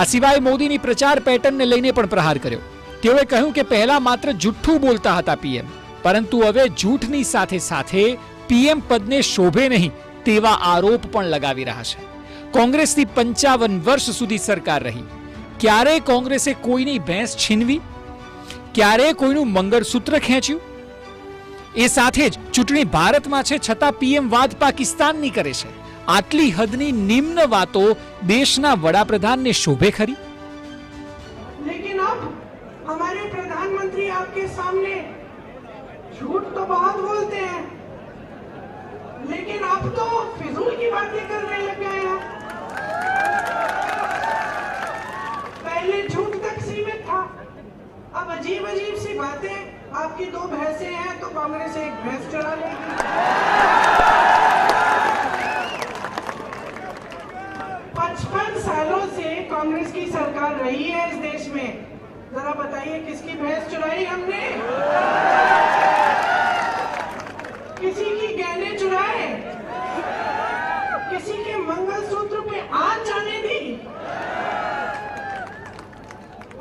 આ સિવાય મોદીની પ્રચાર પેટર્નને લઈને પણ પ્રહાર કર્યો તેઓએ કહ્યું કે પહેલા માત્ર જુઠ્ઠું બોલતા હતા પીએમ પરંતુ હવે જૂઠની સાથે સાથે પીએમ પદને શોભે નહીં તેવા આરોપ પણ લગાવી રહ્યા છે કોંગ્રેસથી પંચાવન વર્ષ સુધી સરકાર રહી ક્યારે કોંગ્રેસે કોઈની ભેંસ છીનવી ક્યારે કોઈનું મંગળસૂત્ર ખેંચ્યું એ સાથે જ ચૂંટણી ભારતમાં છે છતાં પીએમ વાત પાકિસ્તાનની કરે છે आटली हदनी निम्न હદની નિમ્ન વાતો દેશના ने शोभे खरी लेकिन अब हमारे प्रधानमंत्री आपके सामने झूठ तो बहुत बोलते हैं लेकिन अब तो फिजूल की बातें करने लग गए हैं पहले झूठ तक सीमित था अब अजीब अजीब सी बातें आपकी दो भैंसे हैं तो कांग्रेस एक भैंस चढ़ा लेगी सरकार रही है इस देश में जरा बताइए किसकी भैंस चुराई हमने किसी की गहने चुराए किसी के मंगलसूत्र पे आज जाने दी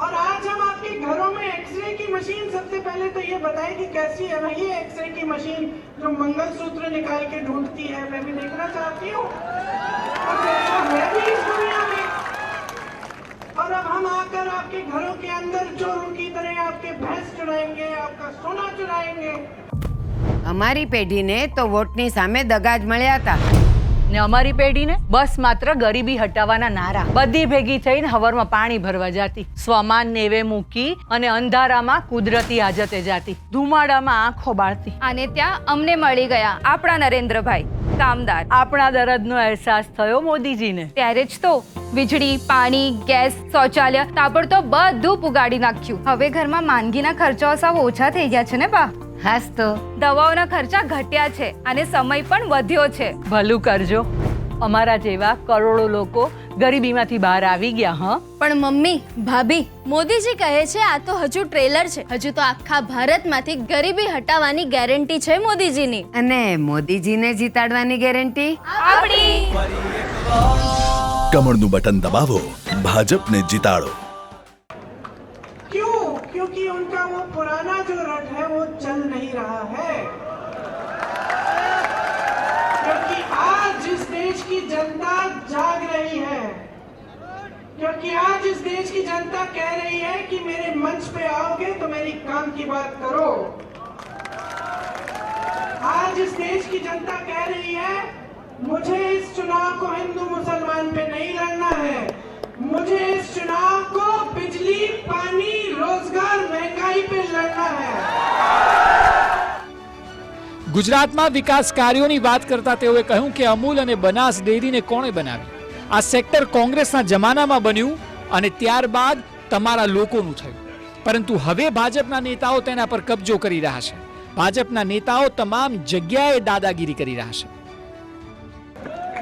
और आज हम आपके घरों में एक्सरे की मशीन सबसे पहले तो ये बताएं कि कैसी है वही एक्सरे की मशीन जो मंगलसूत्र निकाल के ढूंढती है मैं भी देखना चाहती हूँ और मैं भी इस दुनिया में और अब हम आकर आपके घरों के अंदर चोरों की तरह आपके भैंस चुराएंगे आपका सोना चुराएंगे અમારી પેઢીને તો વોટની સામે દગા જ મળ્યા હતા ને અમારી પેઢીને બસ માત્ર ગરીબી હટાવવાના નારા બધી ભેગી થઈને હવરમાં પાણી ભરવા જાતી સ્વમાન નેવે મૂકી અને અંધારામાં કુદરતી હાજતે જાતી ધુમાડામાં આંખો બાળતી અને ત્યાં અમને મળી ગયા આપણા નરેન્દ્રભાઈ કામદાર આપણા દરદનો અહેસાસ થયો મોદીજીને ત્યારે જ તો વીજળી પાણી ગેસ શૌચાલય તાપડ તો બધું પુગાડી નાખ્યું હવે ઘરમાં માંદગીના ખર્ચાઓ સાવ ઓછા થઈ ગયા છે ને બા હાસ તો દવાઓના ખર્ચા ઘટ્યા છે અને સમય પણ વધ્યો છે ભલું કરજો અમારા જેવા કરોડો લોકો ગરીબીમાંથી બહાર આવી ગયા હ પણ મમ્મી ભાભી મોદીજી કહે છે આ તો હજુ ટ્રેલર છે હજુ તો આખા ભારતમાંથી ગરીબી હટાવવાની ગેરંટી છે મોદીજીની અને મોદીજીને જીતાડવાની ગેરંટી આપણી કમળનું બટન દબાવો ભાજપને જીતાડો क्यों क्योंकि उनका वो पुराना जो रट है वो चल नहीं रहा है क्योंकि आज जिस देश की जनता क्योंकि आज इस देश की जनता कह रही है कि मेरे मंच पे आओगे तो मेरी काम की बात करो आज इस देश की जनता कह रही है मुझे इस चुनाव को हिंदू मुसलमान पे नहीं लड़ना है मुझे इस चुनाव को बिजली पानी रोजगार महंगाई पे लड़ना है गुजरात में विकास કાર્યોની વાત કરતા તેઓએ કહ્યું अमूल और बनास डेरी ने कोने બનાવી આ સેક્ટર કોંગ્રેસનું જમાનામાં બન્યું અને ત્યાર બાદ તમારા લોકોનું થયું પરંતુ હવે ભાજપના નેતાઓ તેના પર કબજો કરી રહ્યા છે ભાજપના નેતાઓ તમામ જગ્યાએ દાદાગીરી કરી રહ્યા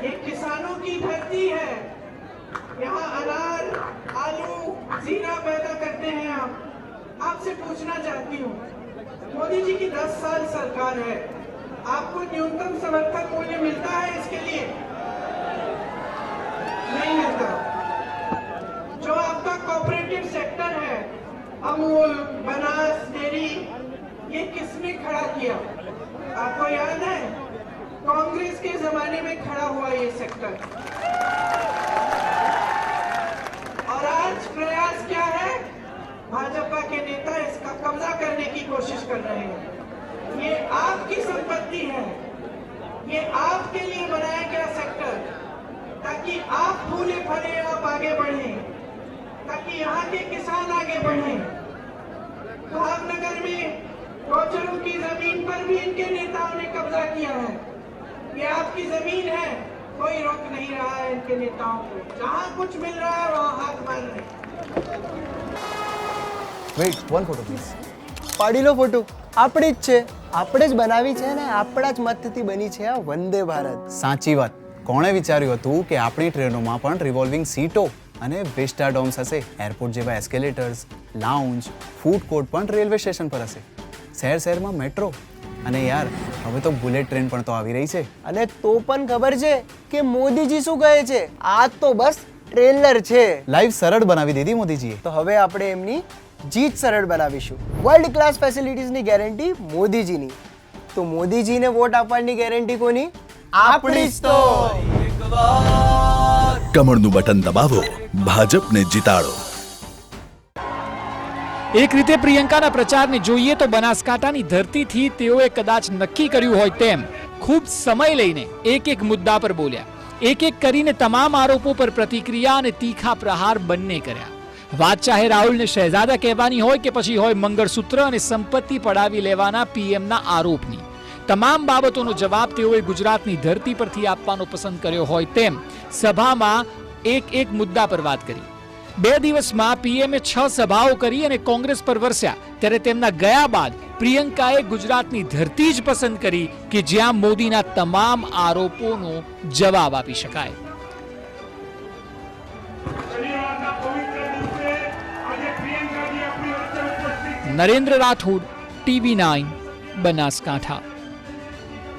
છે એક ખેડૂતોની ધરતી છે यहां अनार आलू જીરા બગાડકતે હે આપ आपसे પૂછના चाहती हूं મોદીજીની 10 સાલ સરકાર છે આપને ન્યૂનતમ સળતર કોને મળતા છે इसके लिए नहीं मिलता जो आपका कोऑपरेटिव सेक्टर है अमूल बनास डेरी ये किसने खड़ा किया आपको याद है कांग्रेस के जमाने में खड़ा हुआ ये सेक्टर और आज प्रयास क्या है भाजपा के नेता इसका कब्जा करने की कोशिश कर रहे हैं ये आपकी संपत्ति है ये आपके लिए बनाया गया सेक्टर ताकि आप फूले फले आप आगे बढ़े ताकि यहाँ के किसान आगे बढ़े भावनगर तो में गौचरों की जमीन पर भी इनके नेताओं ने कब्जा किया है ये आपकी जमीन है कोई रोक नहीं रहा है इनके नेताओं को जहाँ कुछ मिल रहा है वहाँ हाथ मार रहे વેઇટ વન ફોટો પ્લીઝ પાડી લો ફોટો આપણી જ છે આપણે જ બનાવી છે ને આપણા જ મતથી બની છે આ વંદે ભારત સાચી વાત કોણે વિચાર્યું હતું કે આપણી ટ્રેનોમાં પણ રિવોલ્વિંગ સીટો અને વિસ્ટા હશે એરપોર્ટ જેવા એસ્કેલેટર્સ લાઉન્જ ફૂડ કોર્ટ પણ રેલવે સ્ટેશન પર હશે શહેર શહેરમાં મેટ્રો અને યાર હવે તો બુલેટ ટ્રેન પણ તો આવી રહી છે અને તો પણ ખબર છે કે મોદીજી શું કહે છે આ તો બસ ટ્રેલર છે લાઈવ સરળ બનાવી દીધી મોદીજીએ તો હવે આપણે એમની જીત સરળ બનાવીશું વર્લ્ડ ક્લાસ ફેસિલિટીઝની ગેરંટી મોદીજીની તો મોદીજીને વોટ આપવાની ગેરંટી કોની આપણી કમળનું બટન દબાવો ભાજપને જીતાડો એક રીતે પ્રિયંકાના પ્રચારને જોઈએ તો બનાસકાંઠાની ધરતીથી તેઓએ કદાચ નક્કી કર્યું હોય તેમ ખૂબ સમય લઈને એક એક મુદ્દા પર બોલ્યા એક એક કરીને તમામ આરોપો પર પ્રતિક્રિયા અને તીખા પ્રહાર બંને કર્યા વાત ચાહે રાહુલને શહેજાદા કહેવાની હોય કે પછી હોય મંગળસૂત્ર અને સંપત્તિ પડાવી લેવાના પીએમના આરોપની તમામ બાબતોનો જવાબ તેઓએ ગુજરાતની ધરતી પરથી આપવાનો પસંદ કર્યો હોય તેમ સભામાં એક એક મુદ્દા પર વાત કરી બે દિવસમાં પીએમએ છ સભાઓ કરી અને કોંગ્રેસ પર વરસ્યા ત્યારે તેમના ગયા બાદ પ્રિયંકાએ ગુજરાતની ધરતી જ પસંદ કરી કે જ્યાં મોદીના તમામ આરોપોનો જવાબ આપી શકાય નરેન્દ્ર રાઠોડ ટીવી નાઇન બનાસકાંઠા